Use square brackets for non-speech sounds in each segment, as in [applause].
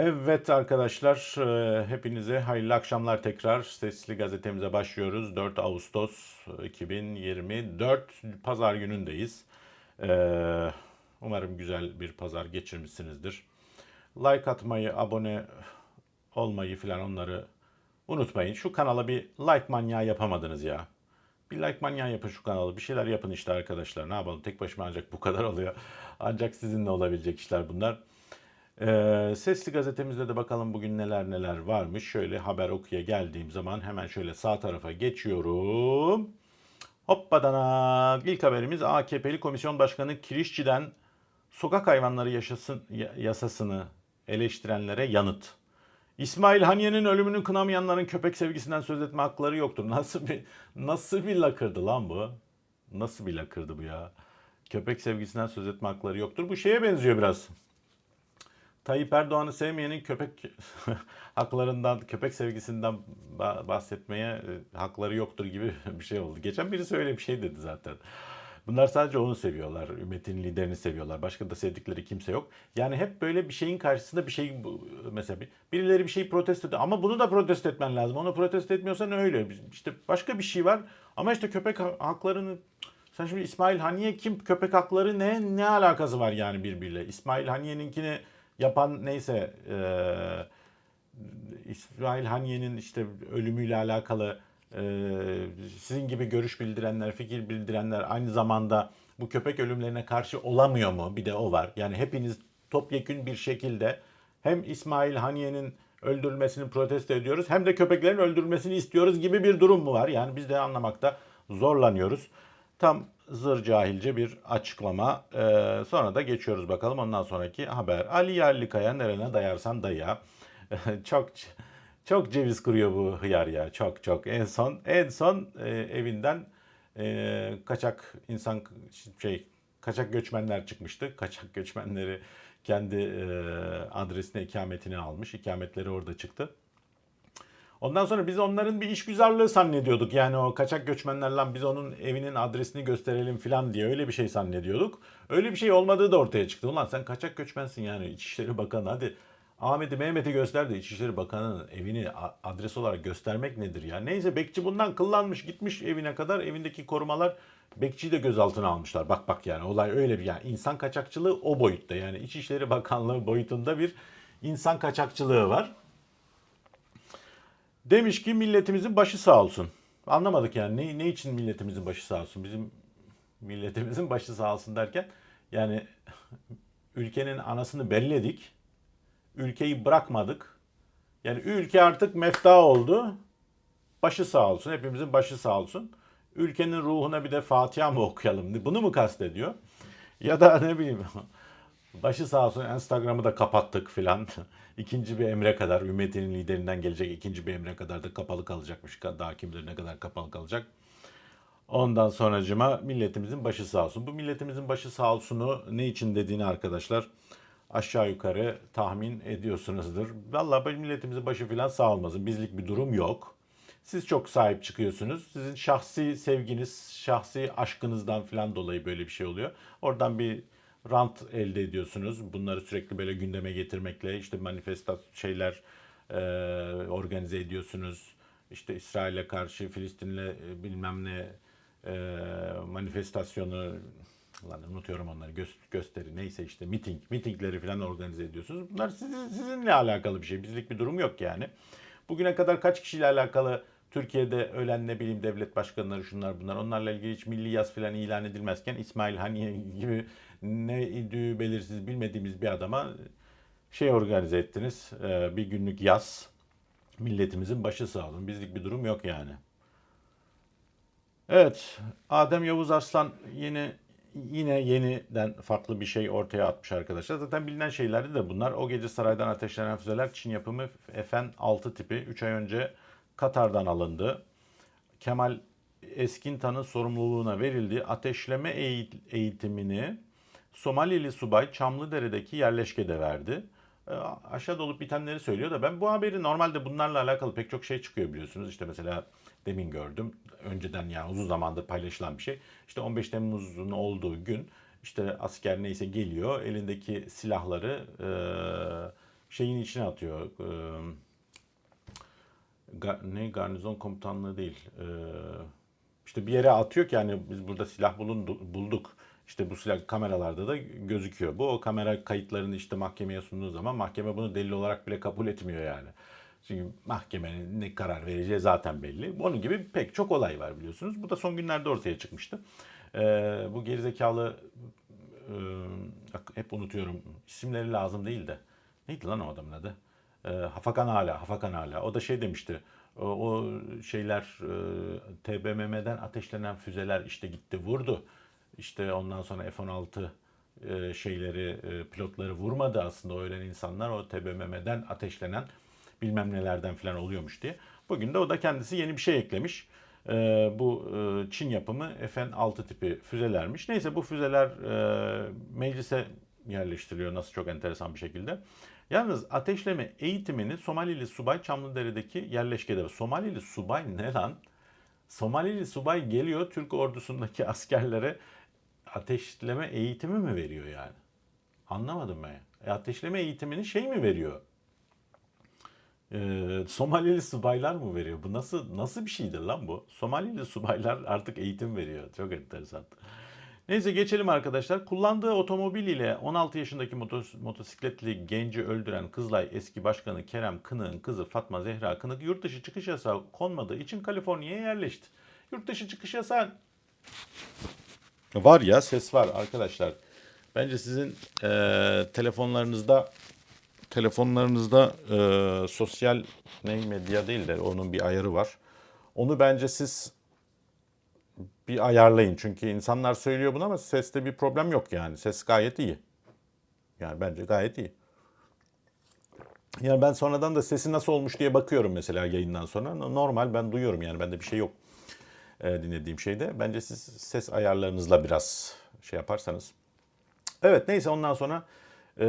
Evet arkadaşlar, e, hepinize hayırlı akşamlar tekrar. Sesli gazetemize başlıyoruz. 4 Ağustos 2024 Pazar günündeyiz. E, Umarım güzel bir pazar geçirmişsinizdir. Like atmayı, abone olmayı falan onları unutmayın. Şu kanala bir like manyağı yapamadınız ya. Bir like manyağı yapın şu kanalı. Bir şeyler yapın işte arkadaşlar. Ne yapalım? Tek başıma ancak bu kadar oluyor. Ancak sizinle olabilecek işler bunlar. Ee, Sesli gazetemizde de bakalım bugün neler neler varmış. Şöyle haber okuya geldiğim zaman hemen şöyle sağ tarafa geçiyorum. Hoppadana. İlk haberimiz AKP'li Komisyon Başkanı Kirişçi'den sokak hayvanları yaşasın, ya- yasasını eleştirenlere yanıt. İsmail Haniye'nin ölümünü kınamayanların köpek sevgisinden söz etme hakları yoktur. [laughs] Nasıl bir nasıl bir lakırdı lan bu? Nasıl bir lakırdı bu ya? Köpek sevgisinden söz etme hakları yoktur. Bu şeye benziyor biraz. Tayyip Erdoğan'ı sevmeyenin köpek [laughs] haklarından, köpek sevgisinden ba- bahsetmeye e, hakları yoktur gibi [laughs] bir şey oldu. Geçen birisi öyle bir şey dedi zaten. Bunlar sadece onu seviyorlar. Ümmetin liderini seviyorlar. Başka da sevdikleri kimse yok. Yani hep böyle bir şeyin karşısında bir şey mesela bir- birileri bir şeyi protesto ediyor. Ama bunu da protesto etmen lazım. Onu protesto etmiyorsan öyle. İşte başka bir şey var. Ama işte köpek ha- haklarını sen şimdi İsmail Haniye kim? Köpek hakları ne? Ne alakası var yani birbiriyle? İsmail Haniye'ninkini yapan neyse eee İsmail Haniye'nin işte ölümüyle alakalı e, sizin gibi görüş bildirenler, fikir bildirenler aynı zamanda bu köpek ölümlerine karşı olamıyor mu? Bir de o var. Yani hepiniz topyekün bir şekilde hem İsmail Haniye'nin öldürülmesini protesto ediyoruz hem de köpeklerin öldürülmesini istiyoruz gibi bir durum mu var? Yani biz de anlamakta zorlanıyoruz. Tam zır cahilce bir açıklama. Ee, sonra da geçiyoruz bakalım ondan sonraki haber. Ali Yerlikaya nerene dayarsan daya. [laughs] çok çok ceviz kuruyor bu hıyar ya. Çok çok. En son en son e, evinden e, kaçak insan şey kaçak göçmenler çıkmıştı. [laughs] Kaçak göçmenleri kendi e, adresine ikametini almış. İkametleri orada çıktı. Ondan sonra biz onların bir işgüzarlığı zannediyorduk. Yani o kaçak göçmenlerle biz onun evinin adresini gösterelim falan diye öyle bir şey zannediyorduk. Öyle bir şey olmadığı da ortaya çıktı. Ulan sen kaçak göçmensin yani İçişleri Bakanı hadi Ahmet'i Mehmet'i göster de İçişleri Bakanı'nın evini adres olarak göstermek nedir ya? Neyse bekçi bundan kıllanmış gitmiş evine kadar evindeki korumalar bekçiyi de gözaltına almışlar. Bak bak yani olay öyle bir yani insan kaçakçılığı o boyutta yani İçişleri Bakanlığı boyutunda bir insan kaçakçılığı var. Demiş ki milletimizin başı sağ olsun. Anlamadık yani ne, ne için milletimizin başı sağ olsun? Bizim milletimizin [laughs] başı sağ olsun derken yani [laughs] ülkenin anasını belledik. Ülkeyi bırakmadık. Yani ülke artık mefta oldu. Başı sağ olsun. Hepimizin başı sağ olsun. Ülkenin ruhuna bir de Fatiha mı [laughs] okuyalım? Bunu mu kastediyor? Ya da ne bileyim Başı sağ olsun Instagram'ı da kapattık filan. [laughs] İkinci bir emre kadar ümmetinin liderinden gelecek ikinci bir emre kadar da kapalı kalacakmış. Daha kim bilir ne kadar kapalı kalacak. Ondan sonracıma milletimizin başı sağ olsun. Bu milletimizin başı sağ olsunu ne için dediğini arkadaşlar aşağı yukarı tahmin ediyorsunuzdur. Vallahi bu milletimizin başı filan sağ olmasın. Bizlik bir durum yok. Siz çok sahip çıkıyorsunuz. Sizin şahsi sevginiz, şahsi aşkınızdan filan dolayı böyle bir şey oluyor. Oradan bir rant elde ediyorsunuz. Bunları sürekli böyle gündeme getirmekle işte manifestat şeyler e, organize ediyorsunuz. İşte İsrail'e karşı Filistin'le e, bilmem ne e, manifestasyonu lan unutuyorum onları Gö- gösteri neyse işte miting mitingleri falan organize ediyorsunuz. Bunlar sizin, sizinle alakalı bir şey. Bizlik bir durum yok yani. Bugüne kadar kaç kişiyle alakalı Türkiye'de ölen ne bileyim devlet başkanları şunlar bunlar onlarla ilgili hiç milli yaz falan ilan edilmezken İsmail Haniye gibi ne idüğü belirsiz bilmediğimiz bir adama şey organize ettiniz. e, Bir günlük yaz. Milletimizin başı sağ olun. Bizlik bir durum yok yani. Evet, Adem Yavuz Arslan yine yine yeniden farklı bir şey ortaya atmış arkadaşlar. Zaten bilinen şeylerdi de bunlar. O gece saraydan ateşlenen füzeler Çin yapımı FN-6 tipi 3 ay önce Katar'dan alındı. Kemal Eskintan'ın sorumluluğuna verildiği ateşleme eğit- eğitimini Somalili subay Çamlıdere'deki yerleşkede verdi. E, olup bitenleri söylüyor da ben bu haberi normalde bunlarla alakalı pek çok şey çıkıyor biliyorsunuz. İşte mesela demin gördüm. Önceden yani uzun zamandır paylaşılan bir şey. İşte 15 Temmuz'un olduğu gün işte asker neyse geliyor elindeki silahları e, şeyin içine atıyor. Ga- ne garnizon komutanlığı değil. Ee, işte bir yere atıyor ki yani biz burada silah bulundu, bulduk. İşte bu silah kameralarda da gözüküyor. Bu o kamera kayıtlarını işte mahkemeye sunduğu zaman mahkeme bunu delil olarak bile kabul etmiyor yani. Çünkü mahkemenin ne karar vereceği zaten belli. Onun gibi pek çok olay var biliyorsunuz. Bu da son günlerde ortaya çıkmıştı. Ee, bu gerizekalı e, hep unutuyorum. İsimleri lazım değil de. Neydi lan o adamın adı? E, Hafakan Hala, Hafakan Hala. O da şey demişti. O, o şeyler e, TBMM'den ateşlenen füzeler işte gitti vurdu. İşte ondan sonra F-16 e, şeyleri e, pilotları vurmadı aslında ölen insanlar o TBMM'den ateşlenen bilmem nelerden falan oluyormuş diye. Bugün de o da kendisi yeni bir şey eklemiş. E, bu Çin yapımı FN-6 tipi füzelermiş. Neyse bu füzeler meclise yerleştiriliyor nasıl çok enteresan bir şekilde. Yalnız ateşleme eğitimini Somalili subay Çamlıdere'deki yerleşkede. Somalili subay ne lan? Somalili subay geliyor Türk ordusundaki [laughs] askerlere ateşleme eğitimi mi veriyor yani? Anlamadım ben. E, ateşleme eğitimini şey mi veriyor? Ee, Somalili subaylar mı veriyor? Bu nasıl nasıl bir şeydir lan bu? Somalili subaylar artık eğitim veriyor. Çok enteresan. Neyse geçelim arkadaşlar. Kullandığı otomobil ile 16 yaşındaki motos- motosikletli genci öldüren Kızılay eski başkanı Kerem Kınık'ın kızı Fatma Zehra Kınık yurt dışı çıkış yasağı konmadığı için Kaliforniya'ya yerleşti. Yurt dışı çıkış yasağı Var ya ses var arkadaşlar. Bence sizin eee, telefonlarınızda telefonlarınızda eee, sosyal ne medya değil de onun bir ayarı var. Onu bence siz bir ayarlayın. Çünkü insanlar söylüyor bunu ama seste bir problem yok yani. Ses gayet iyi. Yani bence gayet iyi. Yani ben sonradan da sesi nasıl olmuş diye bakıyorum mesela yayından sonra. Normal ben duyuyorum yani bende bir şey yok e, dinlediğim şeyde. Bence siz ses ayarlarınızla biraz şey yaparsanız. Evet neyse ondan sonra e,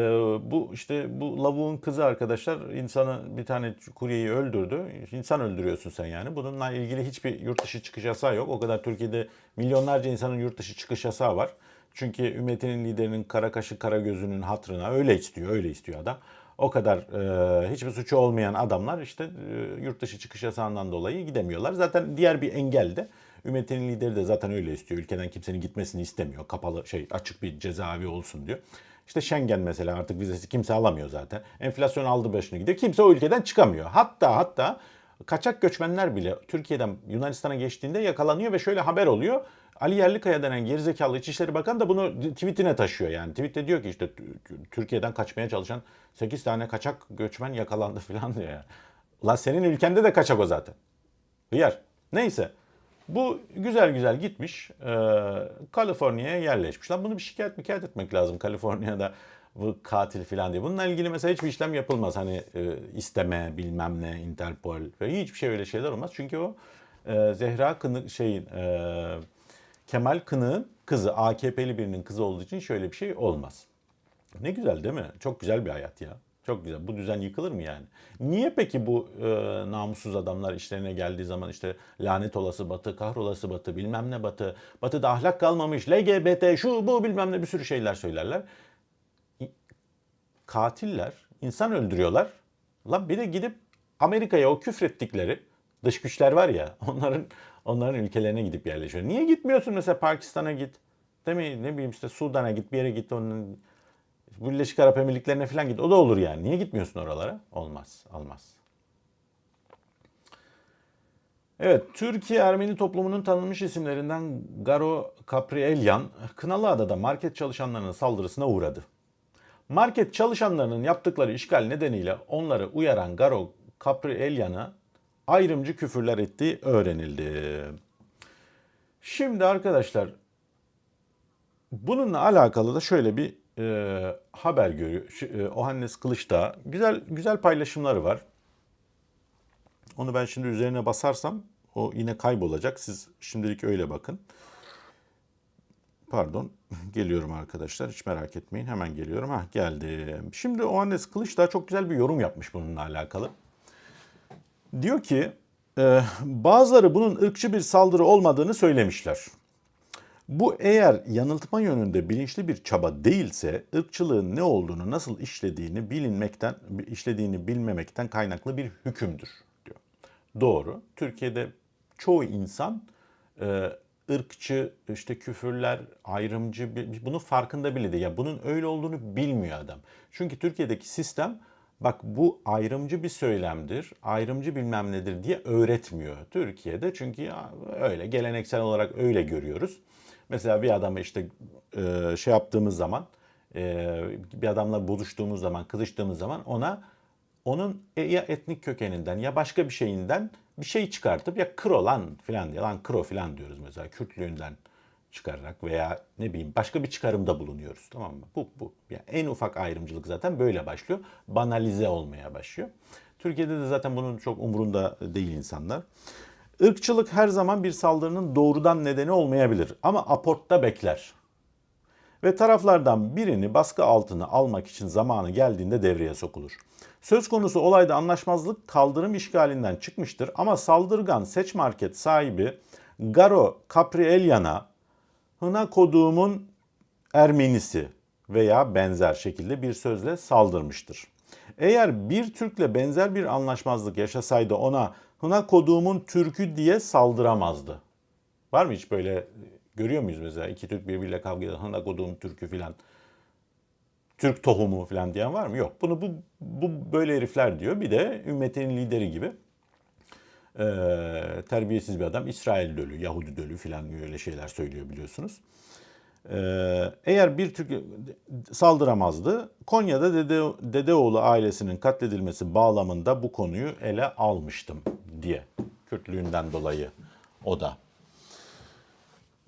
bu işte bu lavuğun kızı arkadaşlar insanı bir tane kuryeyi öldürdü. İnsan öldürüyorsun sen yani. Bununla ilgili hiçbir yurt dışı çıkış yasağı yok. O kadar Türkiye'de milyonlarca insanın yurt dışı çıkış yasağı var. Çünkü ümmetinin liderinin kara kaşı kara gözünün hatırına öyle istiyor, öyle istiyor adam. O kadar e, hiçbir suçu olmayan adamlar işte e, yurt dışı çıkış yasağından dolayı gidemiyorlar. Zaten diğer bir engel de ümmetinin lideri de zaten öyle istiyor. Ülkeden kimsenin gitmesini istemiyor. Kapalı şey açık bir cezaevi olsun diyor. İşte Schengen mesela artık vizesi kimse alamıyor zaten. Enflasyon aldı başını gidiyor. Kimse o ülkeden çıkamıyor. Hatta hatta kaçak göçmenler bile Türkiye'den Yunanistan'a geçtiğinde yakalanıyor ve şöyle haber oluyor. Ali Yerlikaya denen gerizekalı İçişleri Bakanı da bunu tweetine taşıyor yani. Tweette diyor ki işte Türkiye'den kaçmaya çalışan 8 tane kaçak göçmen yakalandı [laughs] falan diyor yani. Ulan senin ülkende de kaçak o zaten. Hıyar. Neyse. Bu güzel güzel gitmiş. E, Kaliforniya'ya yerleşmiş. Lan bunu bir şikayet şikayet etmek lazım Kaliforniya'da bu katil falan diye. Bununla ilgili mesela hiçbir işlem yapılmaz. Hani e, isteme bilmem ne Interpol ve hiçbir şey öyle şeyler olmaz. Çünkü o e, Zehra Kınık şeyin e, Kemal Kınık'ın kızı AKP'li birinin kızı olduğu için şöyle bir şey olmaz. Ne güzel değil mi? Çok güzel bir hayat ya. Çok güzel. Bu düzen yıkılır mı yani? Niye peki bu e, namussuz adamlar işlerine geldiği zaman işte lanet olası batı, kahrolası batı, bilmem ne batı, batıda ahlak kalmamış, LGBT, şu bu bilmem ne bir sürü şeyler söylerler. Katiller, insan öldürüyorlar. Lan bir de gidip Amerika'ya o küfrettikleri dış güçler var ya [laughs] onların onların ülkelerine gidip yerleşiyor. Niye gitmiyorsun mesela Pakistan'a git? Değil mi? Ne bileyim işte Sudan'a git bir yere git onun Birleşik Arap Emirlikleri'ne falan git. O da olur yani. Niye gitmiyorsun oralara? Olmaz. Olmaz. Evet, Türkiye Ermeni toplumunun tanınmış isimlerinden Garo Kaprielyan, Kınalıada'da market çalışanlarının saldırısına uğradı. Market çalışanlarının yaptıkları işgal nedeniyle onları uyaran Garo Kaprielyan'a ayrımcı küfürler ettiği öğrenildi. Şimdi arkadaşlar Bununla alakalı da şöyle bir e, haber görüyor. E, Ohannes Kılıçdağ güzel güzel paylaşımları var. Onu ben şimdi üzerine basarsam o yine kaybolacak. Siz şimdilik öyle bakın. Pardon. [laughs] Geliyorum arkadaşlar. Hiç merak etmeyin. Hemen geliyorum. Ha geldim. Şimdi Ohannes Kılıçdağ çok güzel bir yorum yapmış bununla alakalı. Diyor ki e, bazıları bunun ırkçı bir saldırı olmadığını söylemişler. Bu eğer yanıltma yönünde bilinçli bir çaba değilse ırkçılığın ne olduğunu, nasıl işlediğini bilinmekten işlediğini bilmemekten kaynaklı bir hükümdür diyor. Doğru. Türkiye'de çoğu insan e, ırkçı, işte küfürler, ayrımcı bunun farkında bile değil. Ya bunun öyle olduğunu bilmiyor adam. Çünkü Türkiye'deki sistem bak bu ayrımcı bir söylemdir, ayrımcı bilmem nedir diye öğretmiyor Türkiye'de. Çünkü ya öyle geleneksel olarak öyle görüyoruz. Mesela bir adamı işte e, şey yaptığımız zaman, e, bir adamla buluştuğumuz zaman, kızıştığımız zaman ona onun ya etnik kökeninden ya başka bir şeyinden bir şey çıkartıp ya kro lan filan diye lan kro filan diyoruz mesela Kürtlüğünden çıkararak veya ne bileyim başka bir çıkarımda bulunuyoruz tamam mı? Bu bu. Yani en ufak ayrımcılık zaten böyle başlıyor. Banalize olmaya başlıyor. Türkiye'de de zaten bunun çok umurunda değil insanlar. Irkçılık her zaman bir saldırının doğrudan nedeni olmayabilir ama aportta bekler. Ve taraflardan birini baskı altına almak için zamanı geldiğinde devreye sokulur. Söz konusu olayda anlaşmazlık kaldırım işgalinden çıkmıştır ama saldırgan seç market sahibi Garo Caprielian'a Hına koduğumun Ermenisi veya benzer şekilde bir sözle saldırmıştır. Eğer bir Türk'le benzer bir anlaşmazlık yaşasaydı ona Hına koduğumun Türk'ü diye saldıramazdı. Var mı hiç böyle görüyor muyuz mesela iki Türk birbiriyle kavga eden Hına koduğum Türk'ü filan Türk tohumu falan diyen var mı? Yok. Bunu bu, bu böyle herifler diyor. Bir de ümmetin lideri gibi e, terbiyesiz bir adam. İsrail dölü, Yahudi dölü falan öyle şeyler söylüyor biliyorsunuz. E, eğer bir Türk saldıramazdı. Konya'da Dede, Dedeoğlu ailesinin katledilmesi bağlamında bu konuyu ele almıştım diye. Kürtlüğünden dolayı o da.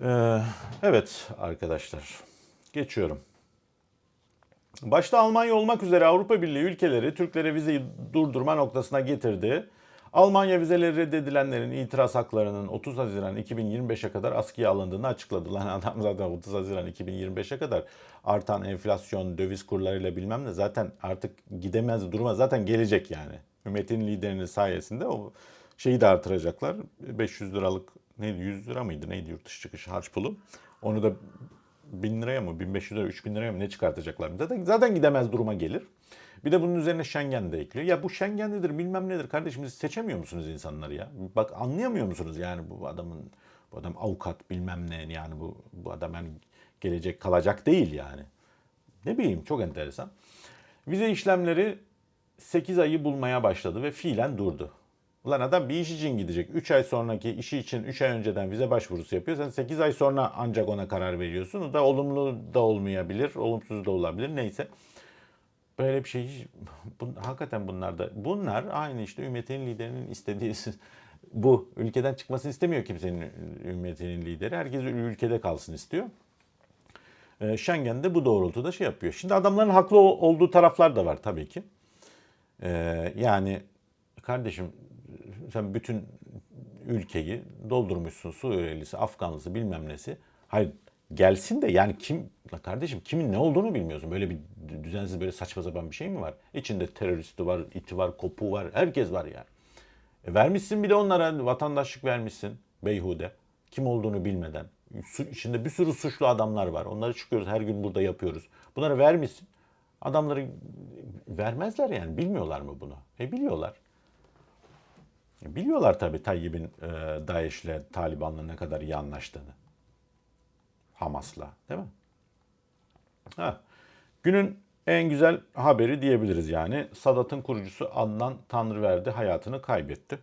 E, evet arkadaşlar geçiyorum. Başta Almanya olmak üzere Avrupa Birliği ülkeleri Türklere vizeyi durdurma noktasına getirdi. Almanya vizeleri reddedilenlerin itiraz haklarının 30 Haziran 2025'e kadar askıya alındığını açıkladı. Lan [laughs] adam zaten 30 Haziran 2025'e kadar artan enflasyon, döviz kurlarıyla bilmem ne zaten artık gidemez duruma zaten gelecek yani. Hükümetin liderinin sayesinde o şeyi de artıracaklar. 500 liralık neydi 100 lira mıydı neydi yurt dışı çıkış harç pulu. Onu da 1000 liraya mı 1500 lira 3000 liraya mı ne çıkartacaklar? Zaten, zaten gidemez duruma gelir. Bir de bunun üzerine Schengen de ekliyor. Ya bu Schengen nedir bilmem nedir kardeşim seçemiyor musunuz insanları ya? Bak anlayamıyor musunuz yani bu adamın bu adam avukat bilmem ne yani bu, bu adam yani gelecek kalacak değil yani. Ne bileyim çok enteresan. Vize işlemleri 8 ayı bulmaya başladı ve fiilen durdu. Ulan adam bir iş için gidecek. 3 ay sonraki işi için 3 ay önceden vize başvurusu yapıyor. Sen 8 ay sonra ancak ona karar veriyorsun. O da olumlu da olmayabilir, olumsuz da olabilir. Neyse. Böyle bir şey [laughs] bu, hakikaten bunlar da bunlar aynı işte ümmetin liderinin istediği bu ülkeden çıkmasını istemiyor kimsenin ümmetinin lideri. Herkes ülkede kalsın istiyor. Ee, Schengen de bu doğrultuda şey yapıyor. Şimdi adamların haklı olduğu taraflar da var tabii ki. Ee, yani kardeşim sen bütün ülkeyi doldurmuşsun Suriyelisi, Afganlısı bilmem nesi. Hayır gelsin de yani kim kardeşim kimin ne olduğunu bilmiyorsun. Böyle bir düzensiz böyle saçma sapan bir şey mi var? İçinde teröristi var, iti var, kopu var, herkes var yani. E vermişsin bir de onlara vatandaşlık vermişsin beyhude. Kim olduğunu bilmeden. İçinde bir sürü suçlu adamlar var. Onları çıkıyoruz her gün burada yapıyoruz. Bunları vermişsin. Adamları vermezler yani. Bilmiyorlar mı bunu? E biliyorlar. Biliyorlar tabii Tayyip'in e, DAEŞ'le, Taliban'la ne kadar iyi anlaştığını. Hamas'la değil mi? Ha. Günün en güzel haberi diyebiliriz yani. Sadat'ın kurucusu Adnan Tanrıverdi hayatını kaybetti.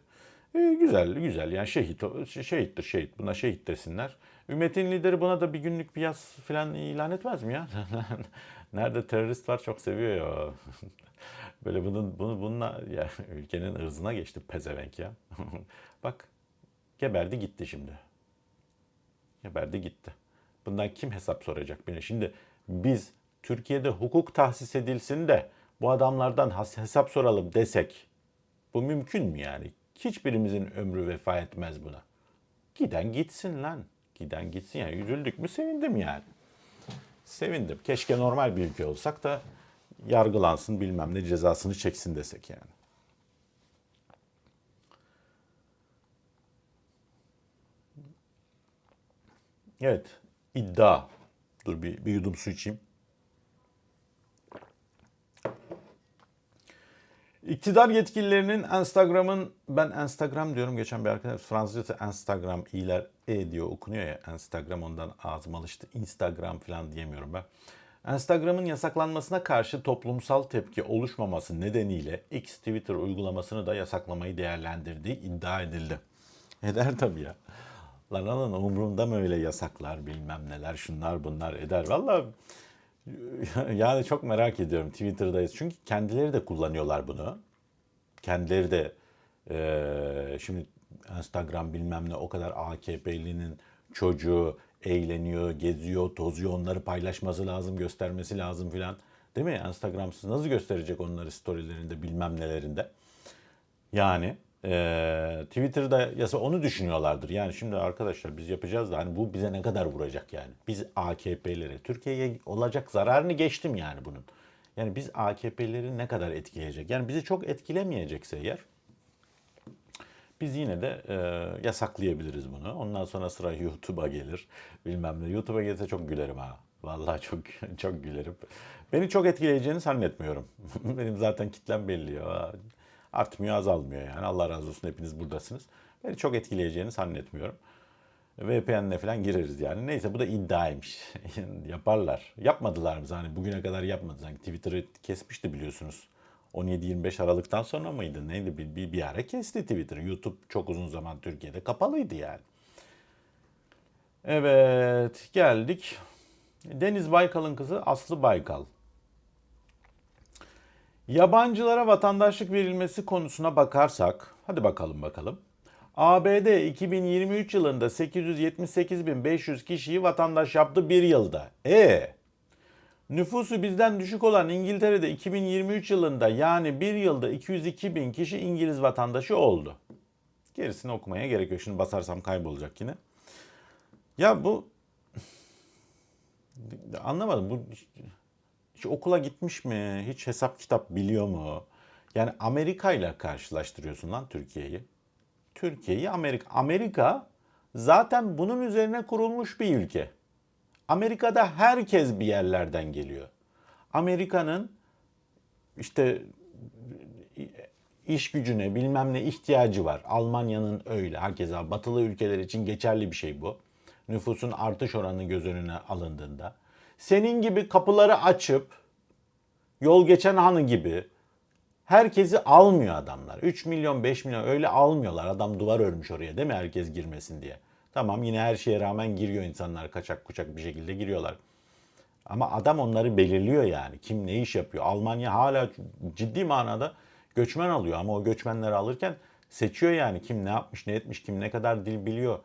E, güzel, güzel. Yani şehit, şehittir şehit. Buna şehit desinler. Ümmetin lideri buna da bir günlük bir yaz falan ilan etmez mi ya? [laughs] Nerede terörist var çok seviyor ya. [laughs] Böyle bunun bunu bununla ya ülkenin ırzına geçti pezevenk ya. [laughs] Bak geberdi gitti şimdi. Geberdi gitti. Bundan kim hesap soracak beni? Şimdi biz Türkiye'de hukuk tahsis edilsin de bu adamlardan hesap soralım desek bu mümkün mü yani? Hiçbirimizin ömrü vefa etmez buna. Giden gitsin lan. Giden gitsin yani. Üzüldük mü sevindim yani. Sevindim. Keşke normal bir ülke olsak da yargılansın bilmem ne cezasını çeksin desek yani. Evet. İddia. Dur bir, bir yudum su içeyim. İktidar yetkililerinin Instagram'ın ben Instagram diyorum geçen bir arkadaş Fransızcası Instagram iyiler e diyor okunuyor ya Instagram ondan ağzım alıştı Instagram falan diyemiyorum ben. Instagram'ın yasaklanmasına karşı toplumsal tepki oluşmaması nedeniyle X Twitter uygulamasını da yasaklamayı değerlendirdiği iddia edildi. Eder tabii ya. Lan alın umurumda mı öyle yasaklar bilmem neler şunlar bunlar eder. Vallahi [laughs] yani çok merak ediyorum Twitter'dayız. Çünkü kendileri de kullanıyorlar bunu. Kendileri de eee, şimdi Instagram bilmem ne o kadar AKP'linin çocuğu eğleniyor, geziyor, tozuyor. Onları paylaşması lazım, göstermesi lazım filan. Değil mi? Instagram'sız nasıl gösterecek onları storylerinde bilmem nelerinde. Yani eee, Twitter'da yasa onu düşünüyorlardır. Yani şimdi arkadaşlar biz yapacağız da hani bu bize ne kadar vuracak yani? Biz AKP'lere, Türkiye'ye olacak zararını geçtim yani bunun. Yani biz AKP'leri ne kadar etkileyecek? Yani bizi çok etkilemeyecekse eğer biz yine de e, yasaklayabiliriz bunu. Ondan sonra sıra YouTube'a gelir. Bilmem ne. YouTube'a gelirse çok gülerim ha. Vallahi çok [laughs] çok gülerim. Beni çok etkileyeceğini zannetmiyorum. [laughs] Benim zaten kitlem belli ya. Artmıyor, azalmıyor yani. Allah razı olsun hepiniz buradasınız. Beni çok etkileyeceğini zannetmiyorum. VPN'le falan gireriz yani. Neyse bu da iddiaymış. [laughs] Yaparlar. Yapmadılar mı? Hani bugüne kadar yapmadı. Sanki Twitter'ı kesmişti biliyorsunuz. 17-25 Aralık'tan sonra mıydı? Neydi? Bir, bir, bir ara kesti Twitter. YouTube çok uzun zaman Türkiye'de kapalıydı yani. Evet geldik. Deniz Baykal'ın kızı Aslı Baykal. Yabancılara vatandaşlık verilmesi konusuna bakarsak, hadi bakalım bakalım. ABD 2023 yılında 878.500 kişiyi vatandaş yaptı bir yılda. E Nüfusu bizden düşük olan İngiltere'de 2023 yılında yani bir yılda 202 bin kişi İngiliz vatandaşı oldu. Gerisini okumaya gerek yok. Şimdi basarsam kaybolacak yine. Ya bu anlamadım. Bu hiç okula gitmiş mi? Hiç hesap kitap biliyor mu? Yani Amerika ile karşılaştırıyorsun lan Türkiye'yi. Türkiye'yi Amerika. Amerika zaten bunun üzerine kurulmuş bir ülke. Amerika'da herkes bir yerlerden geliyor. Amerika'nın işte iş gücüne bilmem ne ihtiyacı var. Almanya'nın öyle. Herkese batılı ülkeler için geçerli bir şey bu. Nüfusun artış oranı göz önüne alındığında. Senin gibi kapıları açıp yol geçen hanı gibi herkesi almıyor adamlar. 3 milyon 5 milyon öyle almıyorlar. Adam duvar örmüş oraya değil mi herkes girmesin diye. Tamam yine her şeye rağmen giriyor insanlar kaçak kuçak bir şekilde giriyorlar. Ama adam onları belirliyor yani. Kim ne iş yapıyor. Almanya hala ciddi manada göçmen alıyor ama o göçmenleri alırken seçiyor yani kim ne yapmış ne etmiş kim ne kadar dil biliyor.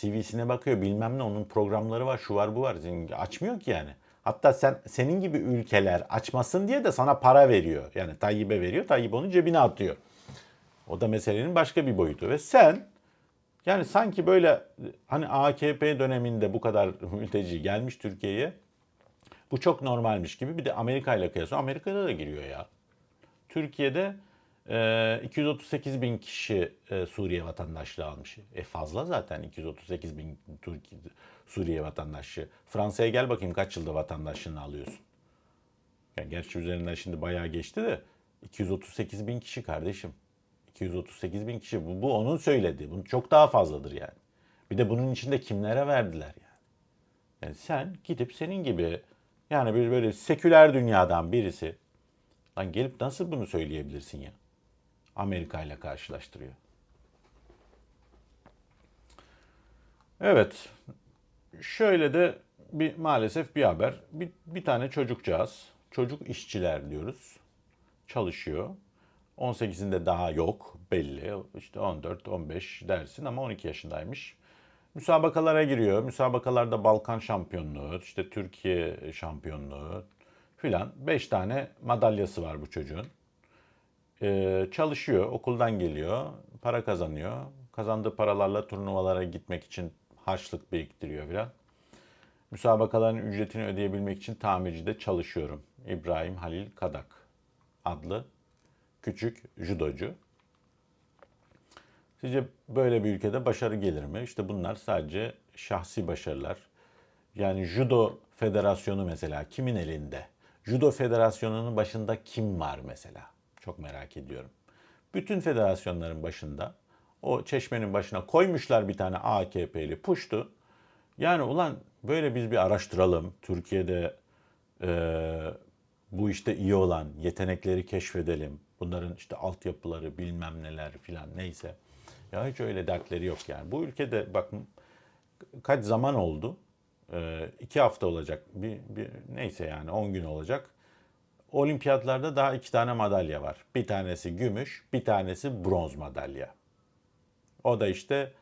CV'sine bakıyor bilmem ne onun programları var şu var bu var. Açmıyor ki yani. Hatta sen senin gibi ülkeler açmasın diye de sana para veriyor. Yani Tayyip'e veriyor. Tayyip onu cebine atıyor. O da meselenin başka bir boyutu. Ve sen yani sanki böyle hani AKP döneminde bu kadar [laughs] mülteci gelmiş Türkiye'ye bu çok normalmiş gibi bir de Amerika ile kıyasla Amerika'da da giriyor ya. Türkiye'de e, 238 bin kişi e, Suriye vatandaşlığı almış. E fazla zaten 238 bin Türkiye, Suriye vatandaşı. Fransa'ya gel bakayım kaç yılda vatandaşlığını alıyorsun. Yani gerçi üzerinden şimdi bayağı geçti de 238 bin kişi kardeşim. 238 bin kişi. Bu, bu onun söylediği. Bunun çok daha fazladır yani. Bir de bunun içinde kimlere verdiler yani. Yani sen gidip senin gibi yani bir böyle seküler dünyadan birisi lan gelip nasıl bunu söyleyebilirsin ya? Amerika ile karşılaştırıyor. Evet. Şöyle de bir maalesef bir haber. Bir, bir tane çocukcağız. Çocuk işçiler diyoruz. Çalışıyor. 18'inde daha yok belli. İşte 14, 15 dersin ama 12 yaşındaymış. Müsabakalara giriyor. Müsabakalarda Balkan şampiyonluğu, işte Türkiye şampiyonluğu filan. 5 tane madalyası var bu çocuğun. Ee, çalışıyor, okuldan geliyor, para kazanıyor. Kazandığı paralarla turnuvalara gitmek için harçlık biriktiriyor filan. Müsabakaların ücretini ödeyebilmek için tamircide çalışıyorum. İbrahim Halil Kadak adlı küçük judocu. Sizce böyle bir ülkede başarı gelir mi? İşte bunlar sadece şahsi başarılar. Yani Judo Federasyonu mesela kimin elinde? Judo Federasyonu'nun başında kim var mesela? Çok merak ediyorum. Bütün federasyonların başında o çeşmenin başına koymuşlar bir tane AKP'li puştu. Yani ulan böyle biz bir araştıralım. Türkiye'de eee, bu işte iyi olan yetenekleri keşfedelim. Bunların işte altyapıları bilmem neler filan neyse. Ya hiç öyle dertleri yok yani. Bu ülkede bakın kaç zaman oldu? Ee, iki hafta olacak. Bir, bir, neyse yani 10 gün olacak. Olimpiyatlarda daha iki tane madalya var. Bir tanesi gümüş, bir tanesi bronz madalya. O da işte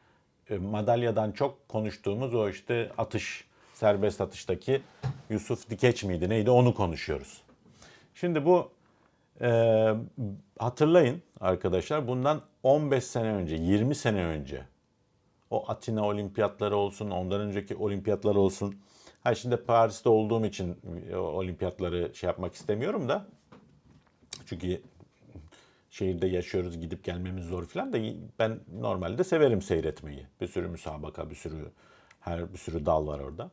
e, madalyadan çok konuştuğumuz o işte atış, serbest atıştaki Yusuf Dikeç miydi neydi onu konuşuyoruz. Şimdi bu e, hatırlayın arkadaşlar bundan 15 sene önce, 20 sene önce o Atina olimpiyatları olsun, ondan önceki olimpiyatlar olsun. Ha şimdi Paris'te olduğum için e, olimpiyatları şey yapmak istemiyorum da. Çünkü şehirde yaşıyoruz, gidip gelmemiz zor falan da ben normalde severim seyretmeyi. Bir sürü müsabaka, bir sürü her bir sürü dal var orada.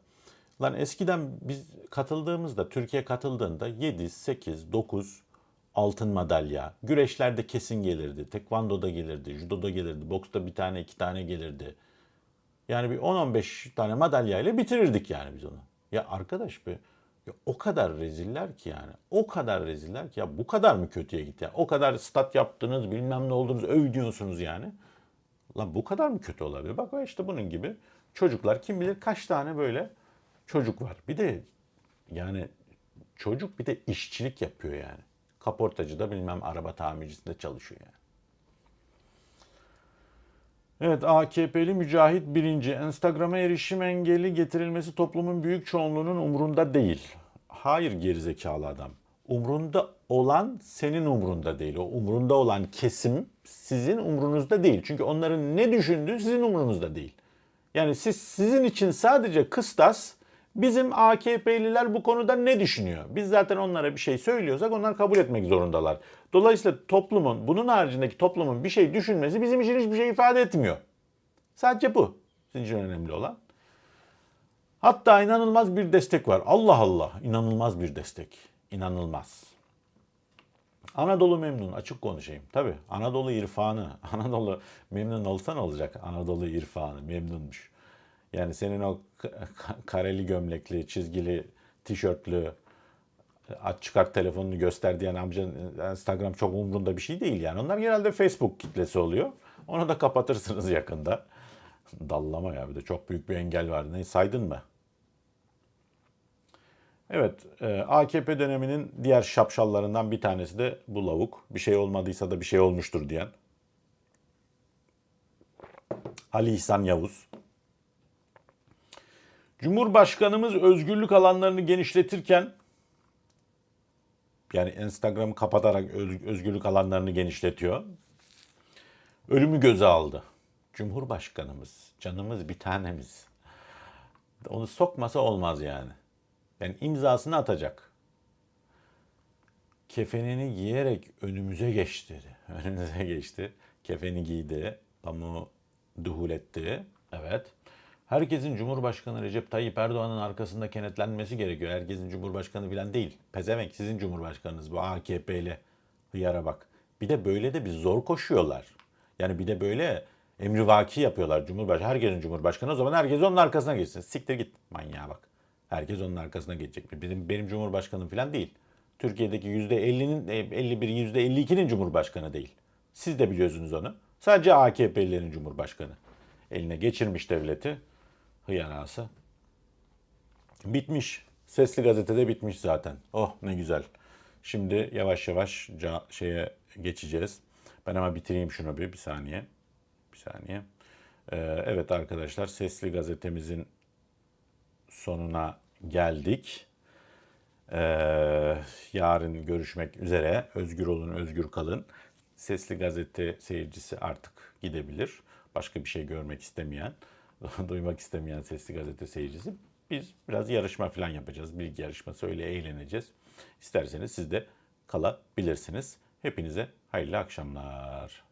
Lan eskiden biz katıldığımızda, Türkiye katıldığında 7, 8, 9 altın madalya. Güreşlerde kesin gelirdi. Tekvando'da gelirdi, judoda gelirdi, boksta bir tane, iki tane gelirdi. Yani bir 10-15 tane madalyayla bitirirdik yani biz onu. Ya arkadaş be ya o kadar reziller ki yani. O kadar reziller ki ya bu kadar mı kötüye gitti ya? O kadar stat yaptınız bilmem ne oldunuz övdüyorsunuz yani. Lan bu kadar mı kötü olabilir? Bak işte bunun gibi çocuklar kim bilir kaç tane böyle çocuk var. Bir de yani çocuk bir de işçilik yapıyor yani. Kaportacıda bilmem araba tamircisinde çalışıyor yani. Evet AKP'li Mücahit birinci. Instagram'a erişim engeli getirilmesi toplumun büyük çoğunluğunun umrunda değil. Hayır gerizekalı adam. Umrunda olan senin umrunda değil. O umrunda olan kesim sizin umrunuzda değil. Çünkü onların ne düşündüğü sizin umrunuzda değil. Yani siz sizin için sadece kıstas bizim AKP'liler bu konuda ne düşünüyor? Biz zaten onlara bir şey söylüyorsak onlar kabul etmek zorundalar. Dolayısıyla toplumun, bunun haricindeki toplumun bir şey düşünmesi bizim için hiçbir şey ifade etmiyor. Sadece bu. Sizin için önemli olan. Hatta inanılmaz bir destek var. Allah Allah inanılmaz bir destek. İnanılmaz. Anadolu memnun açık konuşayım. Tabi Anadolu irfanı. [laughs] Anadolu memnun olsa ne olacak? Anadolu irfanı memnunmuş. Yani senin o kareli gömlekli, çizgili, tişörtlü, aç çıkart telefonunu göster diyen amcanın Instagram çok umurunda bir şey değil yani. Onlar genelde Facebook kitlesi oluyor. Onu da kapatırsınız [laughs] yakında. Dallama ya bir de çok büyük bir engel var. Ne saydın mı? Evet, e, AKP döneminin diğer şapşallarından bir tanesi de bu lavuk. Bir şey olmadıysa da bir şey olmuştur diyen. Ali İhsan Yavuz. Cumhurbaşkanımız özgürlük alanlarını genişletirken yani Instagram'ı kapatarak özgürlük alanlarını genişletiyor. Ölümü göze aldı. Cumhurbaşkanımız, canımız bir tanemiz. Onu sokmasa olmaz yani. Yani imzasını atacak. Kefenini giyerek önümüze geçti. [laughs] Önümüze geçti. Kefeni giydi. Pamuğu duhul etti. Evet. Herkesin Cumhurbaşkanı Recep Tayyip Erdoğan'ın arkasında kenetlenmesi gerekiyor. Herkesin Cumhurbaşkanı bilen değil. Pezevenk sizin Cumhurbaşkanınız bu AKP'li hıyara bak. Bir de böyle de bir zor koşuyorlar. Yani bir de böyle emrivaki yapıyorlar Cumhurbaşkanı. Herkesin Cumhurbaşkanı o zaman herkes onun arkasına geçsin. Siktir git manyağa bak. Herkes onun arkasına geçecek. Benim, benim Cumhurbaşkanım falan değil. Türkiye'deki %50'nin, 51, %52'nin Cumhurbaşkanı değil. Siz de biliyorsunuz onu. Sadece AKP'lilerin Cumhurbaşkanı. Eline geçirmiş devleti. Hıyanası. Bitmiş. Sesli gazetede bitmiş zaten. Oh ne güzel. Şimdi yavaş yavaş şeye geçeceğiz. Ben ama bitireyim şunu bir, bir saniye. Bir saniye. Ee, evet arkadaşlar Sesli gazetemizin sonuna geldik. Ee, yarın görüşmek üzere. Özgür olun, özgür kalın. Sesli gazete seyircisi artık gidebilir. Başka bir şey görmek istemeyen, [laughs] duymak istemeyen Sesli gazete seyircisi. Biz biraz yarışma falan yapacağız. Bilgi yarışması öyle eğleneceğiz. İsterseniz siz de kalabilirsiniz. Hepinize hayırlı akşamlar.